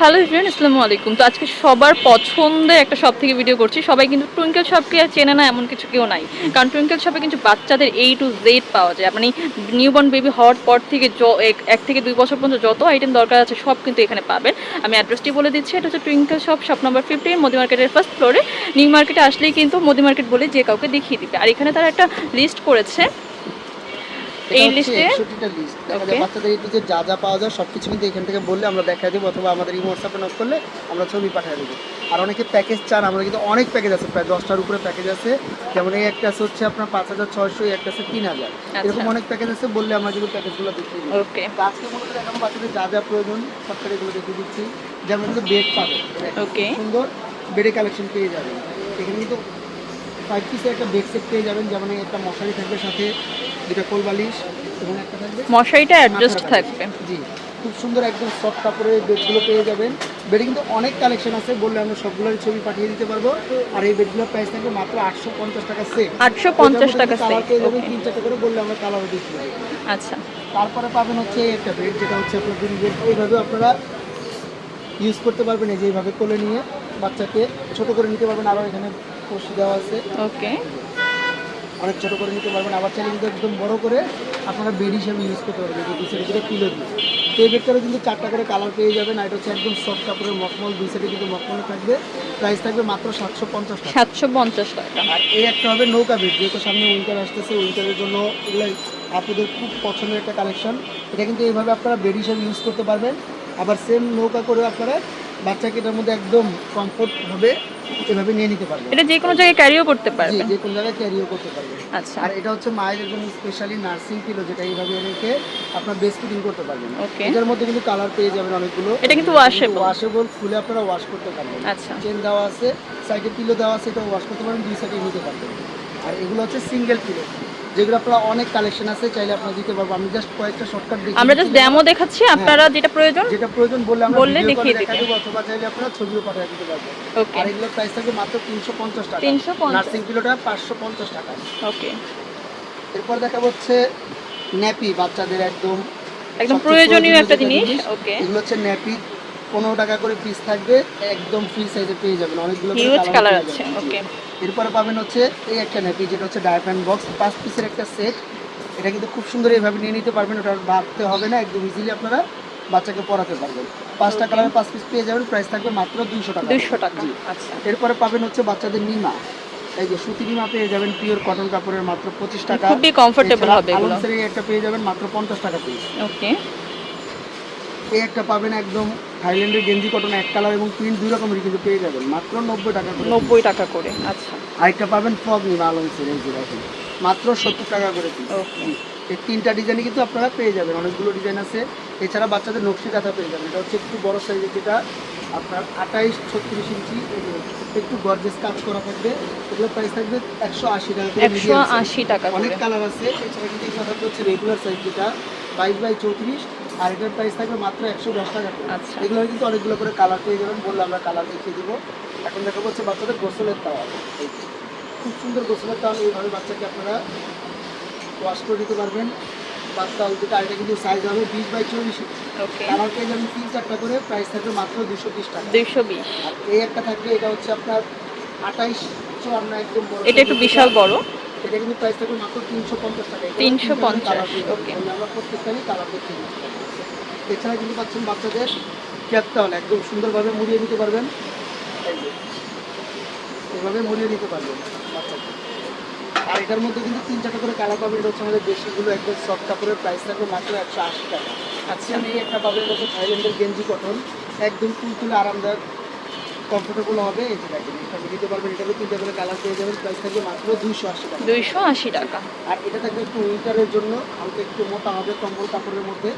Hello friend আসসালামু আলাইকুম। তো আজকে সবার পছন্দের একটা শপ থেকে ভিডিও করছি। সবাই কিন্তু টুইঙ্কেল শপকে আর চেনে না, এমন কিছু কেউ নাই। কারণ টুইঙ্কেল শপে কিন্তু বাচ্চাদের এই টু জেড পাওয়া যায়। মানে নিউবর্ন বেবি হওয়ার পর থেকে এক থেকে দুই বছর পর্যন্ত যত আইটেম দরকার আছে, সব কিন্তু এখানে পাবেন। আমি অ্যাড্রেসটি বলে দিচ্ছি। এটা হচ্ছে Twinkle shop shop number fifteen Modi মার্কেটের ফার্স্ট ফ্লোরে নিউ মার্কেটে আসলেই কিন্তু মোদি মার্কেট বলে যে কাউকে দেখিয়ে দিবে। আর এখানে তারা একটা লিস্ট করেছে। এই লিস্টে. বাচ্চাদের এই যে যা যা পাওয়া যায় সব কিছু কিন্তু এখান থেকে বললে আমরা দেখা দেবো অথবা আমাদের এই হোয়াটসঅ্যাপে নক করলে আমরা ছবি পাঠিয়ে দেবো। আর অনেকে প্যাকেজ চান আমরা কিন্তু অনেক প্যাকেজ আছে প্রায় দশটার উপরে প্যাকেজ আছে। যেমন এই একটা আছে হচ্ছে আপনার পাঁচ হাজার ছয়শো একটা আছে তিন হাজার। এরকম অনেক প্যাকেজ আছে বললে আমরা কিন্তু প্যাকেজগুলো দেখিয়ে দিই আজকে মূলত দেখাবো বাচ্চাদের যা যা প্রয়োজন সবটাই এগুলো দেখিয়ে দিচ্ছি। যেমন কিন্তু বেড পাবে. সুন্দর বেডে কালেকশন পেয়ে যাবেন। এখানে কিন্তু ফাইভ পিসের একটা বেড সেট পেয়ে যাবেন যেমন একটা মশারি থাকবে সাথে। দুটা কোল বালিশ এবং একটা থাকবে। মশারিটা অ্যাডজাস্ট থাকবে। জি খুব সুন্দর একদম সফট কাপড়ের বেডগুলো পেয়ে যাবেন। বেডে কিন্তু অনেক কালেকশন আছে বললে আমরা সবগুলোর ছবি পাঠিয়ে দিতে পারব। আর এই বেডগুলোর প্রাইস থাকবে মাত্র আটশো পঞ্চাশ টাকা সেট আটশো পঞ্চাশ টাকা কালার পেয়ে যাবেন তিন চারটে করে বললে আমরা কালারও দিচ্ছি আচ্ছা। তারপরে পাবেন হচ্ছে একটা বেড যেটা হচ্ছে আপনার গ্রিন বেড এইভাবে আপনারা ইউজ করতে পারবেন এই যে এইভাবে কোলে নিয়ে বাচ্চাকে ছোট করে নিতে পারবেন। আরও এখানে কষি দেওয়া আছে। ওকে অনেক ছোট করে নিতে পারবেন। আবার চাইলে কিন্তু একদম বড় করে আপনারা বেড হিসেবে ইউজ করতে পারবেন। যে দুই সাইডে দুটো পিলো দিয়ে। তো এই বেডটারও কিন্তু চারটা করে কালার পেয়ে যাবেন। আর এটা হচ্ছে একদম সফট কাপড়ের মখমল। দুই সাইডে কিন্তু মখমল থাকবে। প্রাইস থাকবে মাত্র সাতশো পঞ্চাশ টাকা। সাতশো পঞ্চাশ টাকা। আর এই একটা হবে নৌকা বেড যেহেতু সামনে উইন্টার আসতেছে উইন্টারের জন্য এগুলো আপনাদের খুব পছন্দের একটা কালেকশন এটা কিন্তু এইভাবে আপনারা বেড হিসেবে ইউজ করতে পারবেন। আবার সেম নৌকা করে আপনারা বাচ্চাকে এটার মধ্যে একদম কমফোর্ট ভাবে এভাবে নিয়ে নিতে পারবেন এটা যে কোনো জায়গায় ক্যারিও করতে পারবেন যে কোনো জায়গায় ক্যারিও করতে পারবেন আচ্ছা। আর এটা হচ্ছে মায়ের জন্য স্পেশালি নার্সিং পিলো যেটা এইভাবে রেখে আপনার বেস্ট ফিটিং করতে পারবেন. এটার মধ্যে কিন্তু কালার পেয়ে যাবেন অনেকগুলো। এটা কিন্তু ওয়াশেবল ওয়াশেবল খুলে আপনারা ওয়াশ করতে পারবেন। আচ্ছা। চেন দেওয়া আছে সাইডে পিলো দেওয়া আছে এটা ওয়াশ করতে পারেন দুই সাইডে নিতে পারবেন। আর এগুলো হচ্ছে সিঙ্গেল পিলো যেগুলো আপনারা অনেক কালেকশন আছে চাইলে আপনারা দিতে পারব। আমি জাস্ট কয়েকটা শর্টকাট দেখি আমরা জাস্ট ডেমো দেখাচ্ছি আপনারা যেটা প্রয়োজন যেটা প্রয়োজন বললে আমরা বললে দেখিয়ে দিবে। দেবো অথবা চাইলে আপনারা ছবিও পাঠিয়ে দিতে পারবেন। ওকে আর এগুলোর প্রাইস থাকবে মাত্র তিনশো পঞ্চাশ টাকা। 350 নার্সিং পিলোটা পাঁচশো পঞ্চাশ টাকা। ওকে এরপর দেখা হচ্ছে ন্যাপি বাচ্চাদের একদম একদম প্রয়োজনীয় একটা জিনিস। ওকে এগুলো হচ্ছে ন্যাপি পনেরো টাকা করে পিস থাকবে একদম ফ্রি সাইজে পেয়ে যাবেন। অনেকগুলো হিউজ কালার আছে ওকে এরপরে পাবেন হচ্ছে এই একটা ন্যাপি যেটা হচ্ছে ডায়াপ্যান বক্স পাঁচ পিসের একটা সেট এটা কিন্তু খুব সুন্দর এইভাবে নিয়ে নিতে পারবেন ওটা ভাবতে হবে না একদম ইজিলি আপনারা বাচ্চাকে পড়াতে পারবেন। পাঁচটা. কালারের পাঁচ পিস পেয়ে যাবেন প্রাইস থাকবে মাত্র দুইশো টাকা। দুইশো টাকা আচ্ছা। এরপরে পাবেন হচ্ছে বাচ্চাদের নিমা। এই যে সুতি নিমা পেয়ে যাবেন পিওর কটন কাপড়ের মাত্র পঁচিশ টাকা। খুবই এছাড়া হবে এগুলো। একটা পেয়ে যাবেন মাত্র পঞ্চাশ টাকা পিস ওকে এই একটা পাবেন একদম থাইল্যান্ডের গেঞ্জি কটন এক কালার এবং প্রিন্ট দুই রকমের কিন্তু পেয়ে যাবেন। মাত্র নব্বই টাকা করে। নব্বই টাকা করে আচ্ছা। আরেকটা পাবেন ফগ নিমা আলমসের এই যে দেখেন। মাত্র সত্তর টাকা করে পিস এই তিনটা ডিজাইনই কিন্তু আপনারা পেয়ে যাবেন। অনেকগুলো ডিজাইন আছে। এছাড়া বাচ্চাদের নকশি কাঁথা পেয়ে যাবেন। এটা হচ্ছে একটু বড় সাইজের যেটা আপনার আঠাইশ ছত্রিশ ইঞ্চি। একটু গর্জেস কাজ করা থাকবে। এগুলো প্রাইস থাকবে একশো আশি টাকা করে একশো আশি টাকা অনেক কালার আছে। এছাড়া কিন্তু এগুলো থাকবে হচ্ছে রেগুলার সাইজ যেটা। বাইশ বাই চৌত্রিশ। আর এটার প্রাইস থাকবে মাত্র একশো দশ টাকা। আচ্ছা। এগুলো কিন্তু অনেকগুলো করে কালার পেয়ে যাবেন। বললে আমরা কালার দেখিয়ে দিব। এখন দেখা হচ্ছে বাচ্চাদের গোসলের তাওয়া খুব সুন্দর গোসলের তাওয়া এইভাবে বাচ্চাকে আপনারা ওয়াশ করে দিতে পারবেন। বাচ্চা যেটা এটা কিন্তু সাইজ হবে বিশ বাই চল্লিশ। ওকে কালার পেয়ে যাবেন তিন চারটা করে। প্রাইস থাকবে মাত্র দুশো বিশ টাকা। দুইশো বিশ। আর এই একটা থাকবে এটা হচ্ছে আপনার আঠাইশ আমরা একদম বড়। এটা একটু বিশাল বড়। এটা কিন্তু প্রাইস থাকবে মাত্র তিনশো পঞ্চাশ টাকা। তিনশো 350 তিনটা করে colour পেয়ে যাবেন। okay. তাহলে আমরা প্রত্যেকটারই কালার দেখতে এছাড়া কিন্তু পাচ্ছেন বাচ্চাদের ক্যাপটা হল একদম সুন্দরভাবে মুড়িয়ে নিতে পারবেন। এভাবে মুড়িয়ে নিতে পারবেন বাচ্চাকে আর এটার মধ্যে কিন্তু তিন চারটা করে কালার পাবেন হচ্ছে আমাদের বেশিগুলো একদম সফট কাপড়ের প্রাইস থাকবে মাত্র একশো আশি টাকা। আজকে আমি একটা পাবেন হচ্ছে থাইল্যান্ডের গেঞ্জি কটন একদম তুলতুলে আরামদায়ক কমফোর্টেবল হবে। এই যে দেখেন এটা নিতে পারবেন এটারও তিনটা করে কালার পেয়ে যাবেন। প্রাইস থাকবে মাত্র দুইশো আশি টাকা। দুইশো আশি টাকা। আর এটা থাকবে একটু উইন্টারের জন্য হালকা একটু মোটা হবে কম্বল কাপড়ের মধ্যে।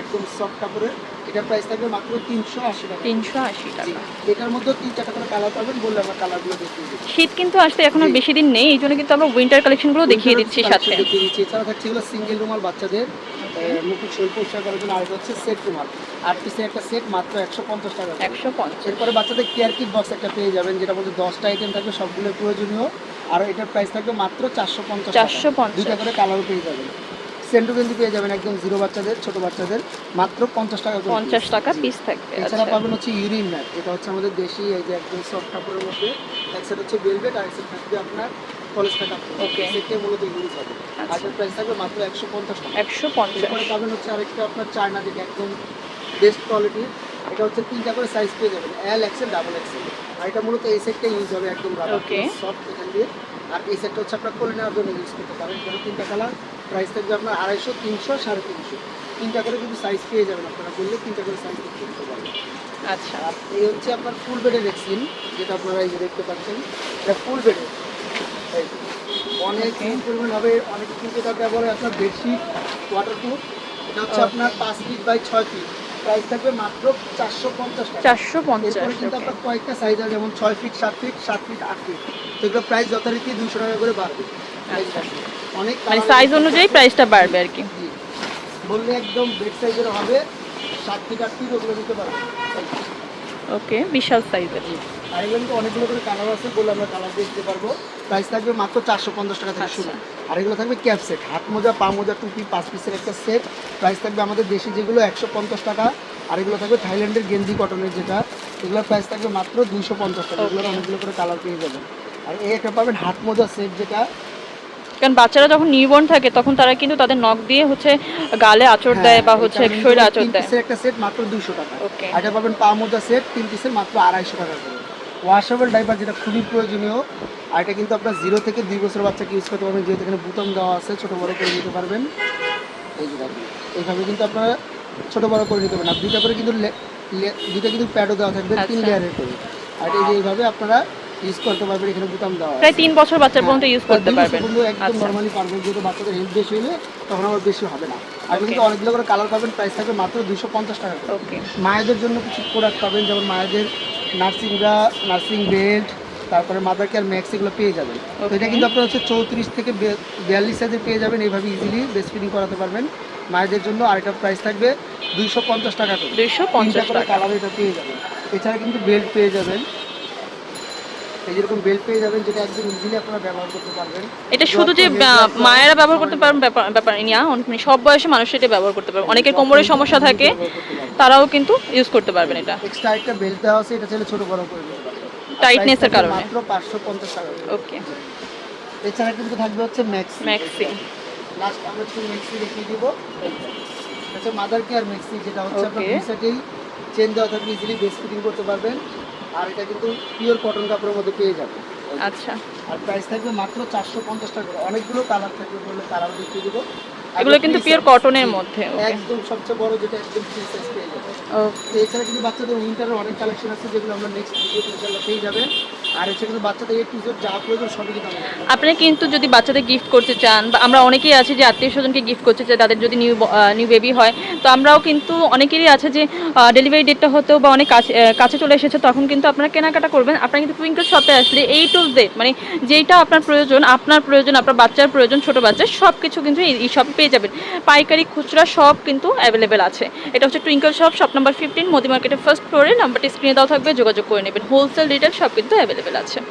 একদম সফট কাপড়ের এটার প্রাইস থাকবে মাত্র তিনশো আশি টাকা। তিনশো আশি টাকা। এটার মধ্যে তিন চারটা করে কালার পাবেন বললে আমরা কালারগুলো দেখিয়ে দিচ্ছি। শীত কিন্তু আসতে এখন আর বেশি দিন নেই এই জন্য কিন্তু আমরা উইন্টার কালেকশনগুলো দেখিয়ে দিচ্ছি সাথে। দেখিয়ে দিচ্ছি। এছাড়া থাকছে এগুলো সিঙ্গেল রুমাল বাচ্চাদের পরিষ্কার করার জন্য আরেকটা হচ্ছে সেট রুমাল। আট পিসের একটা সেট মাত্র একশো পঞ্চাশ টাকা একশো পঞ্চাশ। এরপরে বাচ্চাদের কেয়ার কিট বক্স একটা পেয়ে যাবেন যেটা মধ্যে দশটা আইটেম থাকবে সবগুলো প্রয়োজনীয়। আর এটার প্রাইস থাকবে মাত্র চারশো পঞ্চাশ 450 দুইটা করে কালারও পেয়ে যাবেন। সেন্টু গেঞ্জি পেয়ে যাবেন একদম জিরো বাচ্চাদের ছোট বাচ্চাদের মাত্র পঞ্চাশ টাকা পঞ্চাশ টাকা পিস থাকবে এছাড়া আচ্ছা। পাবেন হচ্ছে ইউরিন ম্যাট এটা হচ্ছে আমাদের দেশি এই যে একদম সফট কাপড়ের মধ্যে এক সেট হচ্ছে বেলভেট আর এক সেট থাকবে আপনার পলিস্টার কাপড়। Okay. সেটাই মূলত ইউজ হবে। আচ্ছা। আর প্রাইস থাকবে মাত্র একশো পঞ্চাশ টাকা। একশো পঞ্চাশ। এরপরে পাবেন হচ্ছে আরেকটা আপনার চায়না যেটা একদম বেস্ট কোয়ালিটির এটা হচ্ছে তিনটা করে সাইজ পেয়ে যাবেন। এল এক্সেল ডাবল এক্সেল আর এটা মূলত এই সেটটা ইউজ হবে একদম. সফট এখান দিয়ে। আর এই সেটটা হচ্ছে আপনার কোলে নেওয়ার জন্য ইউজ করতে পারেন। তিনটা কালার প্রাইস থাকবে আপনার আড়াইশো তিনশো সাড়ে তিনশো। তিনটা করে কিন্তু সাইজ পেয়ে যাবেন আপনারা। বললে তিনটা করে সাইজ করতে পারবেন আচ্ছা। এই হচ্ছে আপনার ফুল বেডের ভ্যাকসিন যেটা আপনারা এই যে দেখতে পাচ্ছেন এটা ফুল বেডের অনেক. পরিমাণ হবে অনেক কিন্তু এটা ব্যবহার হয় আপনার বেডশিট ওয়াটারপ্রুফ এটা হচ্ছে আপনার পাঁচ ফিট বাই ছয় ফিট প্রাইস থাকবে মাত্র চারশো পঞ্চাশ চারশো পঞ্চাশ কিন্তু আপনার কয়েকটা সাইজ আছে যেমন ছয় ফিট সাত ফিট সাত ফিট আট ফিট তো এগুলো প্রাইস যথারীতি দুশো টাকা করে বাড়বে। Size আচ্ছা। বাড়বে। অনেক মানে সাইজ অনুযায়ী প্রাইসটা বাড়বে আর কি। বললে একদম বেড সাইজের হবে সাত ফিট আট ফিট ওগুলো দিতে পারবে ওকে বিশাল সাইজের আর এগুলো কিন্তু অনেকগুলো করে কালার আছে বলে আমরা কালার দিয়ে দিতে পারব। প্রাইস থাকবে মাত্র চারশো পঞ্চাশ টাকা থেকে শুরু। আচ্ছা। আর এগুলো থাকবে ক্যাপ সেট হাত মোজা পা মোজা টুপি পাঁচ পিসের একটা সেট প্রাইস থাকবে আমাদের দেশি যেগুলো একশো পঞ্চাশ টাকা। আর এগুলো থাকবে থাইল্যান্ডের গেঞ্জি কটনের যেটা। এগুলোর প্রাইস থাকবে মাত্র দুইশো পঞ্চাশ টাকা। এগুলোর. অনেকগুলো করে কালার পেয়ে যাবেন। আর এই একটা পাবেন হাত মোজা সেট যেটা। কারণ বাচ্চারা যখন নিউবর্ন থাকে তখন তারা কিন্তু তাদের নখ দিয়ে হচ্ছে গালে আঁচড় দেয় বা হ্যাঁ, হচ্ছে শরীরে আঁচড় দেয়। একটা সেট মাত্র দুইশো টাকা। ওকে আর এটা পাবেন পা মোজা সেট তিন পিসের মাত্র আড়াইশো টাকা করে। ওয়াশেবল ডাইপার যেটা খুবই প্রয়োজনীয় আর এটা কিন্তু আপনার জিরো থেকে দুই বছর বাচ্চাকে ইউজ করতে পারবেন যেহেতু এখানে বুতাম দেওয়া আছে ছোটো বড় করে নিতে পারবেন। এই যে দেখুন এইভাবে কিন্তু আপনারা ছোটো বড় করে নিতে পারবেন। আর দুইটা করে কিন্তু দুইটা কিন্তু প্যাডও দেওয়া থাকবে তিন আচ্ছা। লেয়ারের করে। আর এই যে এইভাবে আপনারা ইউজ করতে পারবেন এখানে বুতাম দেওয়া প্রায় তিন বছর বাচ্চার পর্যন্ত ইউজ হ্যাঁ, করতে পারবেন। একদম আচ্ছা। নর্মালি পারবেন যেহেতু বাচ্চাদের হেলথ বেশি হলে তখন আবার বেশি হবে না। আর কিন্তু অনেকগুলো করে কালার পাবেন প্রাইস থাকবে মাত্র দুশো পঞ্চাশ টাকা ওকে মায়েদের জন্য কিছু প্রোডাক্ট পাবেন যেমন মায়েদের নার্সিংরা নার্সিং বেল্ট তারপরে মাদার কেয়ার ম্যাক্স এগুলো পেয়ে যাবেন। তো এটা কিন্তু আপনার হচ্ছে চৌত্রিশ থেকে বিয়াল্লিশ সাইজের পেয়ে যাবেন এইভাবে ইজিলি বেস্ট ফিটিং করাতে পারবেন। মায়েদের জন্য আর এটা প্রাইস থাকবে দুইশো পঞ্চাশ টাকা করে। দুইশো পঞ্চাশ টাকা। কালার এটা পেয়ে যাবেন। এছাড়া কিন্তু বেল্ট পেয়ে যাবেন। এই যেরকম বেল্ট পেয়ে যাবেন যেটা একদম ইজিলি আপনারা ব্যবহার করতে পারবেন। এটা শুধু যে মায়েরা ব্যবহার করতে পারবেন ব্যাপার নিয়ে মানে সব বয়সে মানুষ এটা ব্যবহার করতে পারবে। অনেকের কোমরের সমস্যা থাকে তারাও কিন্তু ইউজ করতে পারবেন এটা। এক্সট্রা একটা বেল্ট দেওয়া আছে এটা ছোট বড় থাকবে কারণে। মাত্র পাঁচশো পঞ্চাশ টাকা ওকে এছাড়া কিন্তু থাকবে হচ্ছে ম্যাক্সি ম্যাক্সি লাস্ট আমরা একটু ম্যাক্সি দেখিয়ে দিব। আচ্ছা মাদার কেয়ার ম্যাক্সি যেটা হচ্ছে আপনার Okay. চেন দেওয়া থাকবে ইজিলি বেস্ট ফিটিং করতে পারবেন। আর এটা কিন্তু পিওর কটন কাপড়ের মধ্যে পেয়ে যাবেন। আচ্ছা। আর প্রাইস থাকবে মাত্র চারশো পঞ্চাশ টাকা করে। অনেকগুলো কালার থাকবে বললে কালার দেখিয়ে দেবো। এগুলো কিন্তু পিওর কটনের মধ্যে একদম সবচেয়ে বড় যেটা একদম ফ্রি সাইজ পেয়ে যাবে এছাড়া কিন্তু বাচ্চাদের উইন্টারের অনেক কালেকশন আছে যেগুলো আমরা নেক্সট ভিডিওতে ইনশাআল্লাহ পেয়ে যাবেন। এছাড়া কিন্তু যদি বাচ্চাদের গিফট করতে চান, বা আমরা অনেকেই আছি যে আত্মীয় স্বজনকে গিফট করতে চাই, তাদের যদি নিউ নিউ বেবি হয়, তো আমরাও কিন্তু অনেকেরই আছে যে ডেলিভারি ডেটটা হতেও বা অনেক কাছে কাছে চলে এসেছে, তখন কিন্তু আপনারা কেনাকাটা করবেন। আপনারা কিন্তু টুইঙ্কল শপে আসলে এই টু জেড মানে যেইটা আপনার প্রয়োজন আপনার প্রয়োজন, আপনার বাচ্চার প্রয়োজন, ছোট বাচ্চার সব কিছু কিন্তু এই শপে পেয়ে যাবেন। পাইকারি, খুচরা সব কিন্তু অ্যাভেলেবেল আছে। এটা হচ্ছে Twinkle shop shop number fifteen Modi মার্কেটের ফার্স্ট ফ্লোরে নাম্বারটি স্ক্রিনে দেওয়া থাকবে, যোগাযোগ করে নেবেন। হোলসেল রিটেল সব কিন্তু অ্যাভেলেবেল আছে।